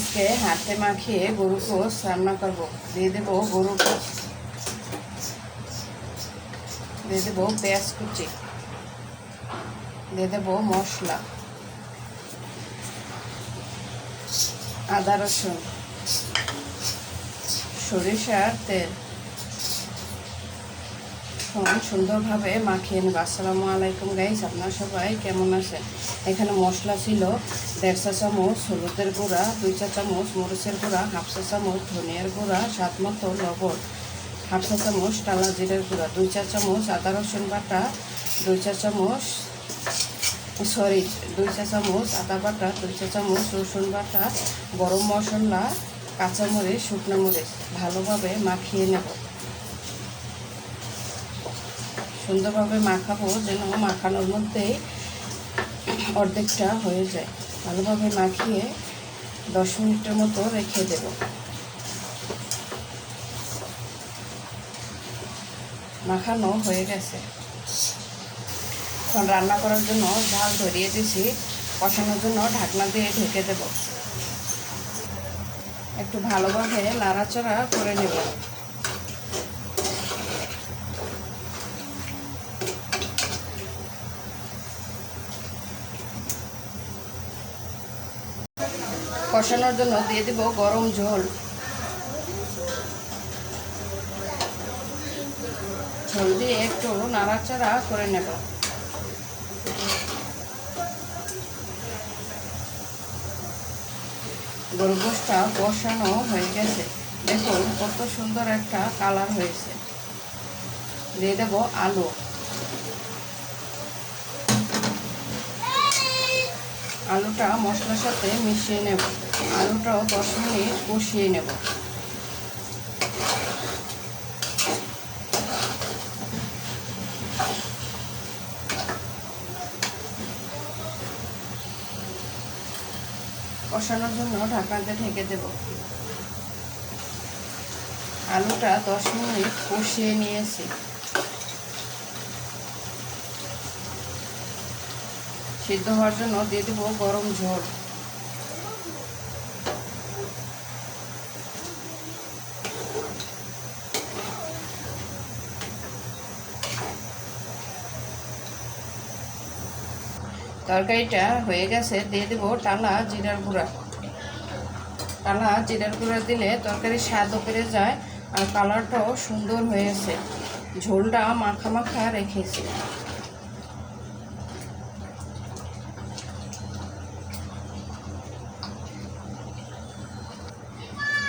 আজকে হাতে মাখিয়ে গরু গোস রান্না করব। দিয়ে দেবো গরু গোস দিয়ে দেবো পেঁয়াজ কুচি। দিয়ে দেবো মশলা। আদা রসুন। সরিষার তেল। এখন সুন্দরভাবে মাখিয়ে নেব। আসসালামু আলাইকুম গাইস আপনার সবাই কেমন আছেন? এখানে মশলা ছিল দেড় চা চামচ, হলুদের গুঁড়া দুই চা চামচ, মরিচের গুঁড়া হাফ চা চামচ, ধনিয়ার গুঁড়া, স্বাদ মতো লবণ হাফ চা চামচ, টালা জিরের গুঁড়া দুই চা চামচ, আদা রসুন বাটা দুই চা চামচ, সরি দুই চা চামচ আদা বাটা দুই চা চামচ রসুন বাটা, গরম মশলা, কাঁচামরিচ, শুকনো মরিচ, ভালোভাবে মাখিয়ে নেব। সুন্দরভাবে মাখাবো যেন মাখানোর মধ্যেই অর্ধেকটা হয়ে যায়। ভালোভাবে মাখিয়ে দশ মিনিটের মতো রেখে দেব। মাখানো হয়ে গেছে। এখন রান্না করার জন্য ঝাল ধরিয়ে দিছি কষানোর জন্য ঢাকনা দিয়ে ঢেকে দেব। একটু ভালোভাবে নাড়াচাড়া করে নেব। কষানোর জন্য দিয়ে দিব গরম ঝোল। ঝোল দিয়ে একটু নাড়াচাড়া করে নেব। গরুগোশটা বসানো হয়ে গেছে। দেখুন কত সুন্দর একটা কালার হয়েছে। দিয়ে দেবো আলু। আলুটা মশলার সাথে মিশিয়ে নেব। আলুটাও দশ মিনিট কষিয়ে নেব। কষানোর জন্য ঢাকনাতে ঢেকে দেব। আলুটা দশ মিনিট কষিয়ে নিয়েছি। সিদ্ধ হওয়ার জন্য দিয়ে দেবো গরম ঝোল তরকারিটা হয়ে গেছে, দিয়ে দেবো টালা জিরার গুঁড়া। টালা জিরার গুঁড়া দিলে তরকারির স্বাদও বেড়ে যায় আর কালারটাও সুন্দর হয়েছে ঝোলটা মাখা মাখা রেখেছি।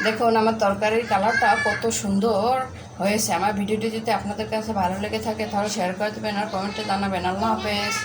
দেখুন, আমার তরকারির কালারটা কত সুন্দর হয়েছে। আমার ভিডিওটি যদি আপনাদের কাছে ভালো লেগে থাকে, তাহলে শেয়ার করে দেবেন আর কমেন্টে জানাবেন। আল্লাহ হাফেজ।